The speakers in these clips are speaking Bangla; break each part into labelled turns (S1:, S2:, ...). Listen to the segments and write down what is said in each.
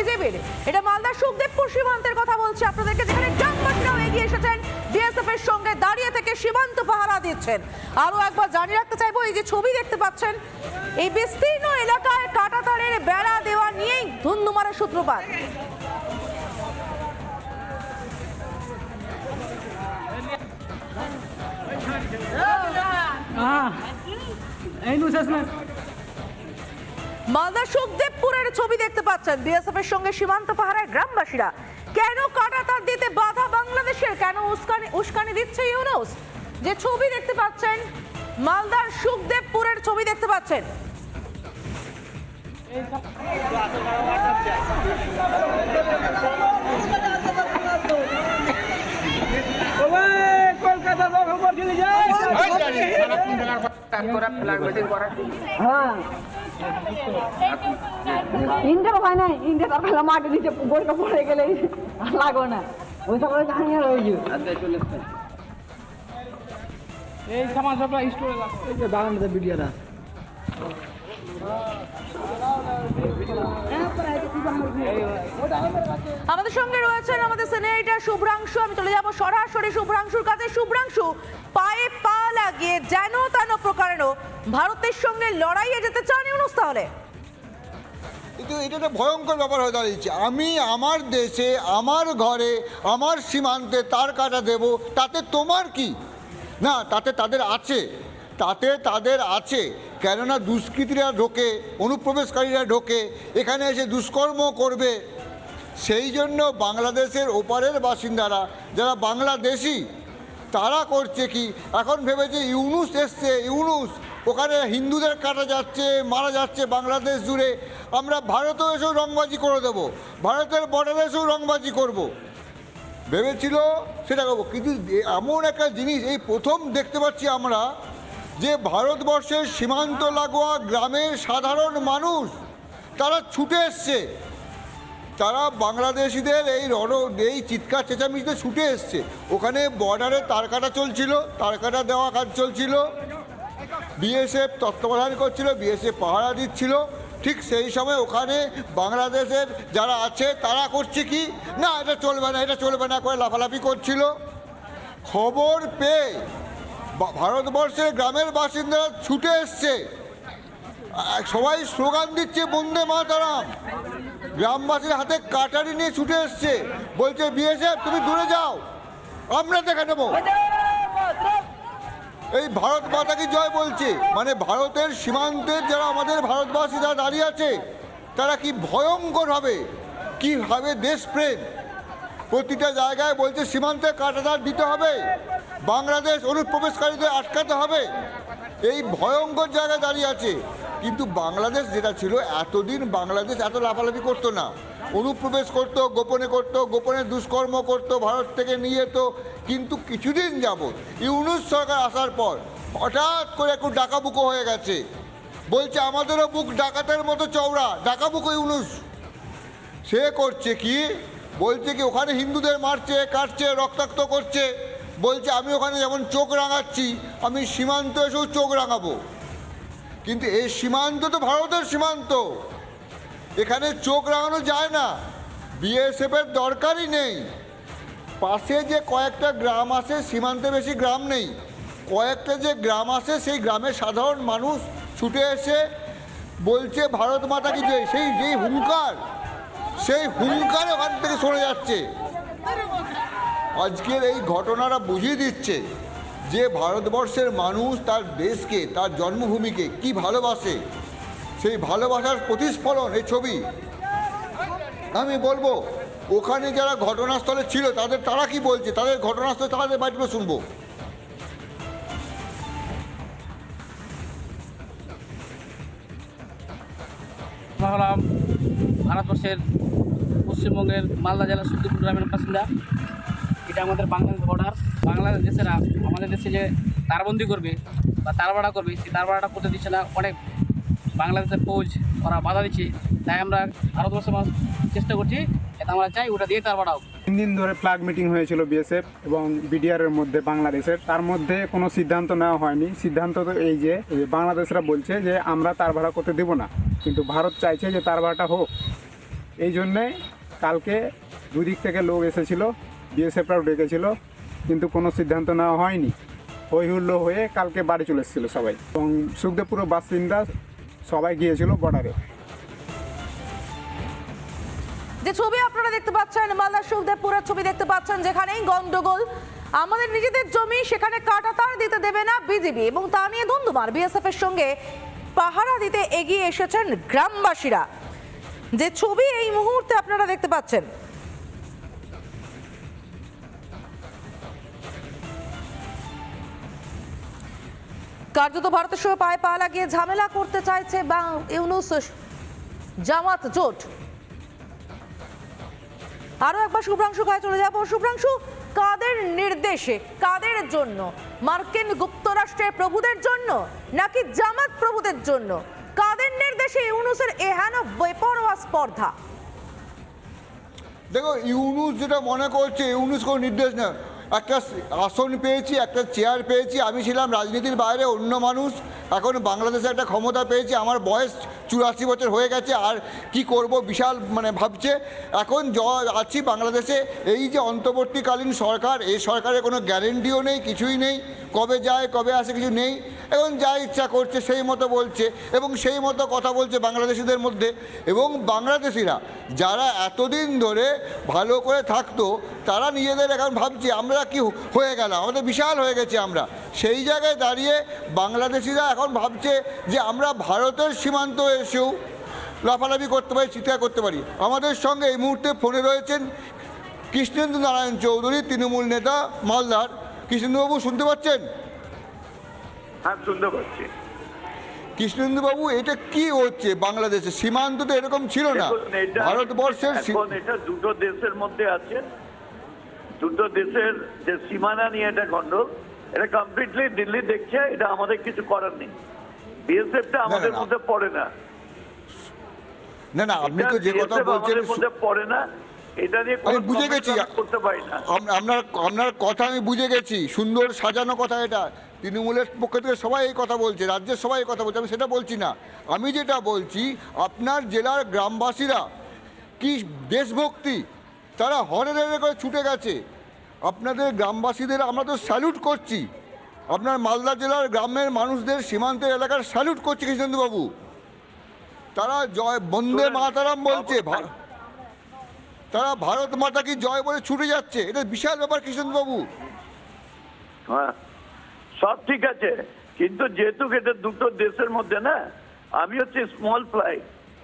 S1: বিজেপির। এটা মালদার সুখদেবপুর সীমান্তের কথা বলছি আপনাদেরকে যেখানে এগিয়ে এসেছেন বিএসএফ এর সঙ্গে দাঁড়িয়ে থেকে সীমান্ত পাহারা দিচ্ছেন। আরও একবার জানিয়ে রাখতে চাইব এই যে ছবি দেখতে পাচ্ছেন এই বিস্তীর্ণ এলাকায় কাটাতারের বেড়া দেওয়া নিয়েই ধুন্ধুমারের সূত্রপাত।
S2: মালদা
S1: সুখদেব পাহারার ছবি দেখতে পাচ্ছেন। বিএসএফ এর সঙ্গে সীমান্ত পাহারায় গ্রামবাসীরা। কেন কাটাতার দিতে বাধা বাংলাদেশের? কেন উস্কানি উস্কানি দিচ্ছে ইউনুস? যে ছবি দেখতে পাচ্ছেন, মালদার সুখদেবপুরের ছবি দেখতে পাচ্ছেন।
S2: কলকাতা যায়
S3: হ্যাঁ না ইন্টার তারপরে মাটি নিচে বইটা পড়ে গেলে লাগো না। ওই সময় জানিয়ে রয়েছে
S2: এই সামান সব স্টোরে লাগবে
S3: বাগানটা ভিডিওটা
S1: আমাদের সঙ্গে রয়েছেন আমাদের সিনিয়র শুভ্রাংশু আমি চলে যাব সরাসরি শুভ্রাংশুর কাছে। শুভ্রাংশু পায়ে পা লাগিয়ে যেন তেন প্রকারেণ ভারতের সঙ্গে লড়াইয়ে যেতে চান ইউনুস তাহলে।
S4: কিন্তু এটা একটা ভয়ঙ্কর ব্যাপার হয়ে দাঁড়িয়েছে। আমি আমার দেশে, আমার ঘরে, আমার সীমান্তে তার কাটা দেব, তাতে তোমার কি? না, তাতে তাদের আছে, তাতে তাদের আছে। কেননা দুষ্কৃতীরা ঢোকে, অনুপ্রবেশকারীরা ঢোকে, এখানে এসে দুষ্কর্ম করবে। সেই জন্য বাংলাদেশের ওপারের বাসিন্দারা, যারা বাংলাদেশি তারা করছে কি? এখন ভেবেছে ইউনুস এসছে, ইউনুস, ওখানে হিন্দুদের কাটা যাচ্ছে, মারা যাচ্ছে বাংলাদেশ জুড়ে। আমরা ভারতেও এসেও রংবাজি করে দেবো, ভারতের বর্ডারে এসেও রংবাজি করব। ভেবেছিল সেটা করব। কিন্তু এমন একটা জিনিস, এই প্রথম দেখতে পাচ্ছি আমরা, যে ভারতবর্ষের সীমান্ত লাগোয়া গ্রামের সাধারণ মানুষ, তারা ছুটে এসছে। তারা বাংলাদেশিদের এই রণ, এই চিৎকার চেঁচামেচিতে ছুটে এসছে। ওখানে বর্ডারে তার কাটা চলছিল তার কাটা দেওয়া কাজ চলছিল। বিএসএফ তত্ত্বাবধান করছিল বিএসএফ পাহারা দিচ্ছিল। ঠিক সেই সময় ওখানে বাংলাদেশের যারা আছে, তারা করছে কি? না, এটা চলবে না, এটা চলবে না করে লাফালাফি করছিল। খবর পেয়ে ভারতবর্ষের গ্রামের বাসিন্দারা ছুটে এসছে। সবাই স্লোগান দিচ্ছে, বন্দে মাতারাম। গ্রামবাসীর হাতে কাটারি নিয়ে ছুটে এসছে। বলছে, বিএসএফ, তুমি দূরে যাও। আমরা দেখে নেব। এই ভারত মাতা কি জয় বলছে? মানে ভারতের সীমান্তের যারা আমাদের ভারতবাসী, যারা দাঁড়িয়ে আছে, তারা কি ভয়ঙ্কর হবে কি হবে দেশপ্রেম, প্রতিটা জায়গায় বলছে, সীমান্তে কাটাতার দিতে হবে, বাংলাদেশ অনুপ্রবেশকারীদের আটকাতে হবে। এই ভয়ঙ্কর জায়গায় দাঁড়িয়ে আছে। কিন্তু বাংলাদেশ যেটা ছিল, এতদিন বাংলাদেশ এত লাফালাফি করতো না। অনুপ্রবেশ করতো, গোপনে করতো, গোপনে দুষ্কর্ম করতো, ভারত থেকে নিয়ে যেত কিন্তু কিছুদিন যাবৎ ইউনুস সরকার আসার পর হঠাৎ করে একটু ডাকাবুকো হয়ে গেছে। বলছে, আমাদেরও বুক ডাকাতের মতো চওড়া, ডাকাবুকো ইউনুস। সে করছে কি? বলছে কি, ওখানে হিন্দুদের মারছে, কাটছে, রক্তাক্ত করছে। বলছে, আমি ওখানে যেমন চোখ রাঙাচ্ছি, আমি সীমান্ত এসেও চোখ রাঙাবো। কিন্তু এই সীমান্ত তো ভারতের সীমান্ত। এখানে চোখ রাঙানো যায় না। বিএসএফের দরকারই নেই। পাশে যে কয়েকটা গ্রাম আছে, সীমান্তে বেশি গ্রাম নেই। কয়েকটা যে গ্রাম আছে, সেই গ্রামের সাধারণ মানুষ ছুটে এসে বলছে, ভারত মাতা কি জয়? সেই যেই হুঙ্কার, সেই হুঙ্কার ওখান থেকে সরে যাচ্ছে। আজকের এই ঘটনাটা বুঝিয়ে দিচ্ছে। যে ভারতবর্ষের মানুষ তার দেশকে, তার জন্মভূমিকে কি ভালোবাসে, সেই ভালোবাসার প্রতিস্ফলন এই ছবি। আমি বলব, ওখানে যারা ঘটনাস্থলে ছিল, তাদের, তারা কি বলছে? তাদের ঘটনাস্থলে তাদের বাড়িগুলো শুনব।
S5: হলাম ভারতবর্ষের পশ্চিমবঙ্গের মালদা জেলার সুদ্দুপুর গ্রামের বাসিন্দা। এটা আমাদের বাংলাদেশ বর্ডার বাংলাদেশেরা আমাদের দেশে যে তারবন্দি করবে বা তারবাড়া করবে, সেই তারবাড়াটা করতে দিচ্ছে না অনেক বাংলাদেশের ফৌজ ওরা বাধা দিচ্ছে। তাই আমরা ভারতবর্ষের মানুষ চেষ্টা করছি এটা আমরা চাই ওটা দিয়ে তারবাড়া হোক।
S6: তিন দিন ধরে প্লাগ মিটিং হয়েছিল বিএসএফ এবং বিডিআর এর মধ্যে বাংলাদেশের। তার মধ্যে কোনো সিদ্ধান্ত নেওয়া হয়নি। সিদ্ধান্ত তো এই যে বাংলাদেশরা বলছে যে, আমরা তার ভাড়া করতে দেব না। কিন্তু ভারত চাইছে যে তার ভাড়াটা হোক। এই জন্যে কালকে দুদিক থেকে লোক এসেছিল। বিএসএফরাও ডেকেছিল, কিন্তু কোনো সিদ্ধান্ত নেওয়া হয়নি। হই হুল্লো হয়ে কালকে বাড়ি চলে এসেছিল সবাই। এবং সুখদেবপুর বাসিন্দা সবাই গিয়েছিল বর্ডারে
S1: যে ছবি আপনারা দেখতে পাচ্ছেন মালদা সুখদেবপুরের ছবি দেখতে পাচ্ছেন, যেখানেই গন্ডগোল, আমাদের নিজেদের জমি সেখানে কাটাতার দিতে দেবে না বিজেপি এবং তা নিয়ে ধুন্ধুমার। বিএসএফ এর সঙ্গে পাহারা দিতে এগিয়ে এসেছেন গ্রামবাসীরা। যে ছবি এই মুহূর্তে আপনারা দেখতে পাচ্ছেন কার্যত ভারতের সঙ্গে পায়ে পা লাগিয়ে ঝামেলা করতে চাইছে বা ইউনুস জামাত জোট। আরও একবার শুভ্রাংশু গায়ে চলে যাব। শুভ্রাংশু, কাদের নির্দেশে, কাদের জন্য? মার্কিন যুক্তরাষ্ট্রের প্রভুদের জন্য নাকি জামাত প্রভুদের জন্য? কাদের নির্দেশে ইউনুসের এহেন বেপরোয়া স্পর্ধা?
S4: দেখো, ইউনুস যেটা মনে করছে, ইউনুস কোনো নির্দেশ না। একটা আসন পেয়েছি, একটা চেয়ার পেয়েছি, আমি ছিলাম রাজনীতির বাইরে অন্য মানুষ। এখন বাংলাদেশে একটা ক্ষমতা পেয়েছি, আমার বয়স চুরাশি বছর হয়ে গেছে, আর কি করব বিশাল মানে ভাবছে। এখন জ আছি বাংলাদেশে, এই যে অন্তর্বর্তীকালীন সরকার, এই সরকারের কোনো গ্যারেন্টিও নেই, কিছুই নেই। কবে যায়, কবে আসে, কিছু নেই। এখন যা ইচ্ছা করছে সেই মতো বলছে এবং সেই মতো কথা বলছে বাংলাদেশিদের মধ্যে এবং বাংলাদেশিরা যারা এতদিন ধরে ভালো করে থাকতো, তারা নিজেদের এখন ভাবছে, আমরা কি হয়ে গেলাম? আমাদের বিশাল হয়ে গেছে আমরা। সেই জায়গায় দাঁড়িয়ে বাংলাদেশিরা এখন ভাবছে যে, আমরা ভারতের সীমান্ত এসেও লাফালাফি করতে পারি, চিৎকার করতে পারি। আমাদের সঙ্গে এই মুহূর্তে ফোনে রয়েছেন কৃষ্ণেন্দ্র নারায়ণ চৌধুরী, তৃণমূল নেতা, মালদার। কৃষ্ণেন্দ্রবাবু শুনতে পাচ্ছেন?
S7: হ্যাঁ শুনতে পাচ্ছি।
S4: কৃষ্ণেন্দ্রবাবু এটা কি হচ্ছে? বাংলাদেশে সীমান্ত তো এরকম ছিল না। ভারতবর্ষের
S7: এটা দুটো দেশের মধ্যে আছে। দুটো দেশের যে সীমানা নিয়ে এটা গন্ডল এটা কমপ্লিটলি দিল্লি দেখছে এটা আমাদের কিছু করার নেই। বিএসএফটা আমাদের। মধ্যে পড়ে না।
S4: না না আপনি তো যে কথা বলছেন
S7: পড়ে না।
S4: আমি বুঝে গেছি।
S7: করতে পারি না।
S4: আপনার আপনার কথা আমি বুঝে গেছি। সুন্দর সাজানো কথা এটা। তৃণমূলের পক্ষ থেকে সবাই এই কথা বলছে রাজ্যের সবাই এই কথা বলছে আমি সেটা বলছি না। আমি যেটা বলছি আপনার জেলার গ্রামবাসীরা কি দেশভক্তি তারা হরে হরে করে ছুটে গেছে। আপনাদের গ্রামবাসীদের আমরা তো স্যালুট করছি। আপনার মালদা জেলার গ্রামের মানুষদের সীমান্তের এলাকার স্যালুট করছি কৃষ্ণেন্দুবাবু। তারা জয় বন্দে মাতারাম বলছে তারা ভারত মাতা কি জয় বলে ছুটে যাচ্ছে? এটা বিশাল ব্যাপার কৃষ্ণবাবু
S7: হ্যাঁ। সব ঠিক আছে, কিন্তু যেহেতু এটা দুটো দেশের মধ্যে না, আমি হচ্ছে স্মল ফ্লাই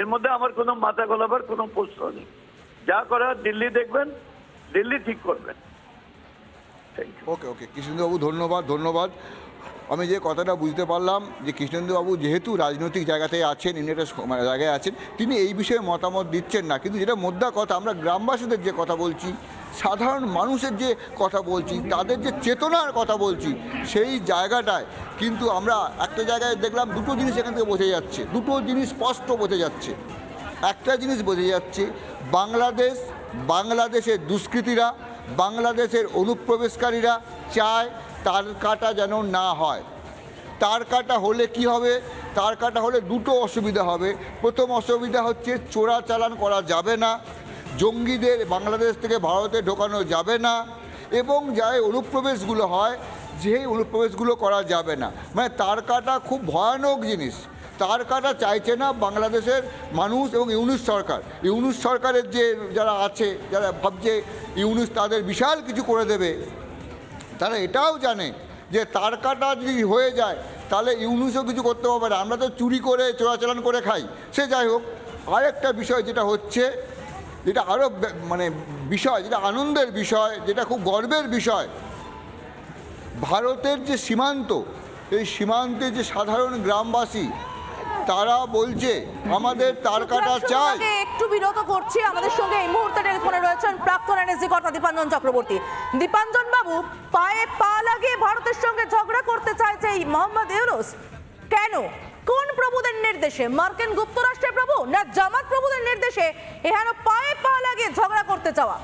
S7: এর মধ্যে আমার কোনো মাথা গলাবার কোনো প্রশ্ন নেই। যা করা দিল্লি দেখবেন, দিল্লি ঠিক করবেন।
S4: ওকে ওকে কৃষ্ণবাবু, ধন্যবাদ ধন্যবাদ। আমি যে কথাটা বুঝতে পারলাম যে কৃষ্ণেন্দুবাবু যেহেতু রাজনৈতিক জায়গাতে আছেন একটা মানে জায়গায় আছেন, তিনি এই বিষয়ে মতামত দিচ্ছেন না। কিন্তু যেটা মোদ্দা কথা, আমরা গ্রামবাসীদের যে কথা বলছি, সাধারণ মানুষের যে কথা বলছি, তাদের যে চেতনার কথা বলছি, সেই জায়গাটায় কিন্তু আমরা একটা জায়গায় দেখলাম দুটো জিনিস এখান থেকে বোঝা যাচ্ছে, দুটো জিনিস স্পষ্ট বোঝা যাচ্ছে। একটা জিনিস বোঝা যাচ্ছে, বাংলাদেশ, বাংলাদেশের দুষ্কৃতীরা, বাংলাদেশের অনুপ্রবেশকারীরা চায় তার কাটা যেন না হয়। তার কাটা হলে কি হবে? তার কাটা হলে দুটো অসুবিধা হবে। প্রথম অসুবিধা হচ্ছে চোরা চালান করা যাবে না। জঙ্গিদের বাংলাদেশ থেকে ভারতে ঢোকানো যাবে না। এবং যা এই অনুপ্রবেশগুলো হয় যে অনুপ্রবেশগুলো করা যাবে না। মানে তার কাটা খুব ভয়ানক জিনিস। তার কাটা চাইছে না বাংলাদেশের মানুষ এবং ইউনুস সরকার। ইউনুস সরকারের যে যারা আছে, যারা ভাবছে ইউনুস তাদের বিশাল কিছু করে দেবে। তারা এটাও জানে যে তার কাটা যদি হয়ে যায় তাহলে ইউনুসও কিছু করতে পারবে না। আমরা তো চুরি করে চোরাচালান করে খাই। সে যাই হোক আরেকটা বিষয় যেটা হচ্ছে যেটা আরও মানে বিষয় যেটা আনন্দের বিষয় যেটা খুব গর্বের বিষয় ভারতের যে সীমান্ত এই সীমান্তে যে সাধারণ গ্রামবাসী তারা বলছে আমাদের তার কাটা চাই।
S1: একটু বিরত করছি। আমাদের সঙ্গে এই মুহূর্তে টেলিফোনে রয়েছেন প্রাক্তন এনএসজি কর্তা দীপাঞ্জন চক্রবর্তী। দীপাঞ্জন বাবু, পায়ে পা লাগিয়ে ভারতের সঙ্গে ঝগড়া করতে চাইছে এই মোহাম্মদ ইউনুস। কেন? কোন প্রভুদের নির্দেশে? মার্কিন গুপ্তরাষ্ট্রের প্রভু না জামাত প্রভুদের নির্দেশে এহেন পায়ে পা লাগিয়ে ঝগড়া করতে চাওয়া?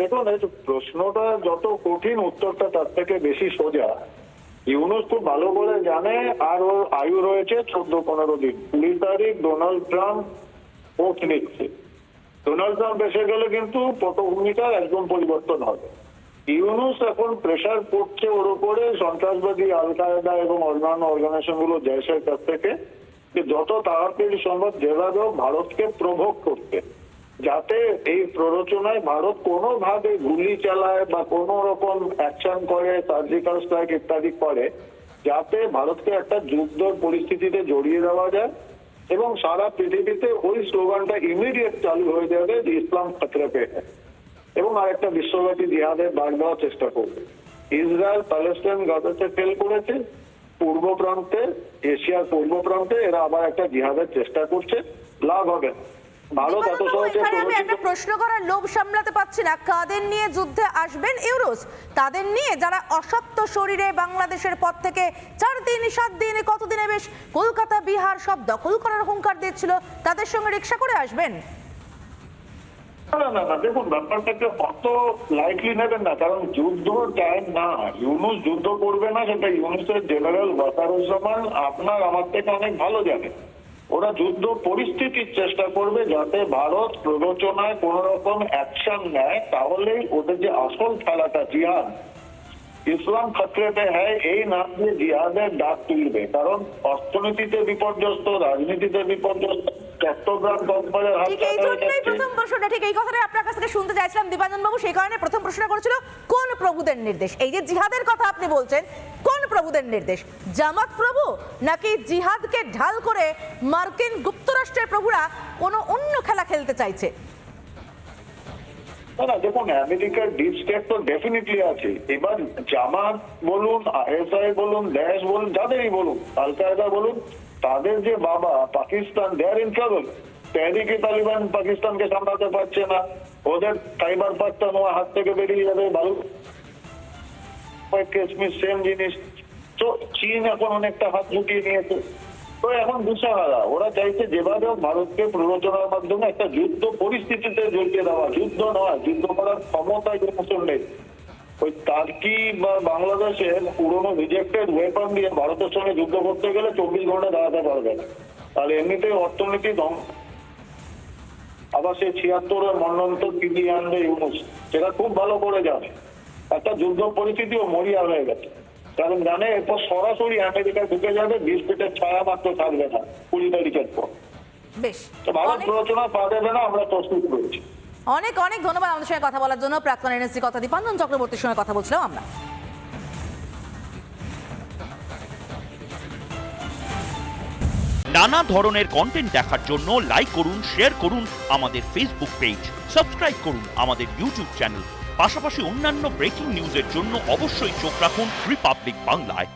S8: দেখুন প্রশ্নটা যত কঠিন উত্তরটা তার থেকে বেশি সোজা। ইউনুস খুব ভালো করে জানে, আর ওর আয়ু রয়েছে চোদ্দ, পনেরো দিন। কুড়ি তারিখ ডোনাল্ড ট্রাম্প ওঠ নিচ্ছে। ডোনাল্ড ট্রাম্প এসে গেলে কিন্তু পটভূমিকার একদম পরিবর্তন হবে। ইউনুস এখন প্রেশার পড়ছে ওর উপরে, সন্ত্রাসবাদী আল কায়দা এবং অন্যান্য অর্গানাইজেশনগুলো জয়সের কাছ থেকে, যে যত তাড়াতাড়ি সম্ভব যেভাবে ভারতকে প্রভোগ করতে যাতে এই প্ররোচনায় ভারত কোনোভাবে গুলি চালায় বা কোনো রকম অ্যাকশন করে সার্জিক্যাল স্ট্রাইক ইত্যাদি করে, যাতে ভারতকে একটা যুদ্ধ পরিস্থিতিতে জড়িয়ে দেওয়া যায় এবং সারা পৃথিবীতে ওই স্লোগানটা ইমিডিয়েট চালু হয়ে যাবে যে ইসলাম খতরে পে হ্যায়। এবং আরেকটা বিশ্বব্যাপী জিহাদের বাড় দেওয়ার চেষ্টা করবে ইসরায়েল প্যালেস্টাইন গাজাতে ফেল করেছে, পূর্ব প্রান্তে, এশিয়ার পূর্ব প্রান্তে এরা আবার একটা জিহাদের চেষ্টা করছে, লাভ হবে। ভারত এত সহজে
S1: আমি একটা প্রশ্ন করার লোভ সামলাতে পারছি না। কাদের নিয়ে যুদ্ধে আসবেন ইউরোস? তাদের নিয়ে যারা অশক্ত শরীরে বাংলাদেশের পথ থেকে চার দিন সাত দিন কতদিনে বেশ কলকাতা বিহার সব দখল করার হুঙ্কার দিচ্ছিল তাদের সঙ্গে রিক্সা করে আসবেন?
S8: না না না দেখুন ব্যাপারটাকে অত লাইটলি নেবেন না কারণ যুদ্ধ টাইম না। ইউনুস যুদ্ধ করবে না সেটা ইউনুসের জেনারেল ওয়াকারুজ্জামান আপনার আমার থেকে অনেক ভালো জানে। ওরা যুদ্ধ পরিস্থিতির চেষ্টা করবে যাতে ভারত প্ররোচনায় কোন রকম অ্যাকশন নেয়, তাহলেই ওদের যে আসল খেলাটা জিহাদ, ইসলাম খতরেতে হ্যাঁ এই নাম দিয়ে জিহাদের ডাক তুলবে। কারণ অর্থনীতিতে বিপর্যস্ত, রাজনীতিতে বিপর্যস্ত চট্টগ্রাম কক্সবাজার
S1: ঠিক এই জন্যই প্রথম প্রশ্নটা ঠিক এই কথাটাই আপনার কাছ থেকে শুনতে চাইছিলাম দীপাঞ্জন বাবু সেই কারণে প্রথম প্রশ্ন করেছিল কোন প্রভুদের নির্দেশ? এই যে জিহাদের কথা আপনি বলছেন কোন প্রভুদের নির্দেশ? জামাত প্রভু নাকি জিহাদকে ঢাল করে মার্কিন যুক্তরাষ্ট্রের প্রভুরা কোনো অন্য খেলা খেলতে চাইছে?
S8: না না দেখুন আমেরিকার ডিপ স্টেট তো ডেফিনেটলি আছে। এবার জামাত বলুন আইএসআই বলুন বলুন যাদেরই বলুন আল কায়দা বলুন তাদের যে বাবা Pakistan there in trouble Tehrike Taliban পাকিস্তানকে সামলাতে পারছে না। ওদের খাইবার পাখতানওয়া হাত থেকে বেরিয়ে যাবে ভালো কাশ্মীর সেম জিনিস। তো চীন এখন অনেকটা হাত ঝুঁকিয়ে নিয়েছে। তো এখন দিশাহারা ওরা চাইছে যেভাবে ভারতকে প্ররোচনার মাধ্যমে একটা যুদ্ধ পরিস্থিতিতে জড়িয়ে দেওয়া। যুদ্ধ নয়, যুদ্ধ করার ক্ষমতা ইউনুসের নেই। ওই টার্কি বা বাংলাদেশের পুরনো রিজেক্টেড ওয়েপন দিয়ে ভারতের সঙ্গে যুদ্ধ করতে গেলে চব্বিশ ঘণ্টা দাঁড়াতে পারবে না। তাহলে এমনিতেই অর্থনীতি ধ্বংস। আবার সেই ছিয়াত্তরের মন্নন্তর ফিরিয়ে আনবে ইউনুস সেটা খুব ভালো করে জানে। একটা যুদ্ধ পরিস্থিতিও মরিয়া হয়ে গেছে। কারণ জানে এরপর সরাসরি আমেরিকায় ঢুকে যাবে বিশ ফিটের ছায়া মাত্র থাকবে না কুড়ি তারিখের পর। ভারত প্ররোচনা পা দেবে না আমরা প্রস্তুত রয়েছি।
S1: অনেক অনেক ধন্যবাদ আমাদের সঙ্গে কথা বলার জন্য। প্রাক্তন এনএসসি কথা দীপাঞ্জন চক্রবর্তীর সঙ্গে কথা বলছিলাম আমরা।
S9: নানা ধরনের কন্টেন্ট দেখার জন্য লাইক করুন শেয়ার করুন আমাদের ফেসবুক পেজ সাবস্ক্রাইব করুন আমাদের ইউটিউব চ্যানেল পাশাপাশি অন্যান্য ব্রেকিং নিউজের জন্য অবশ্যই চোখ রাখুন রিপাবলিক বাংলায়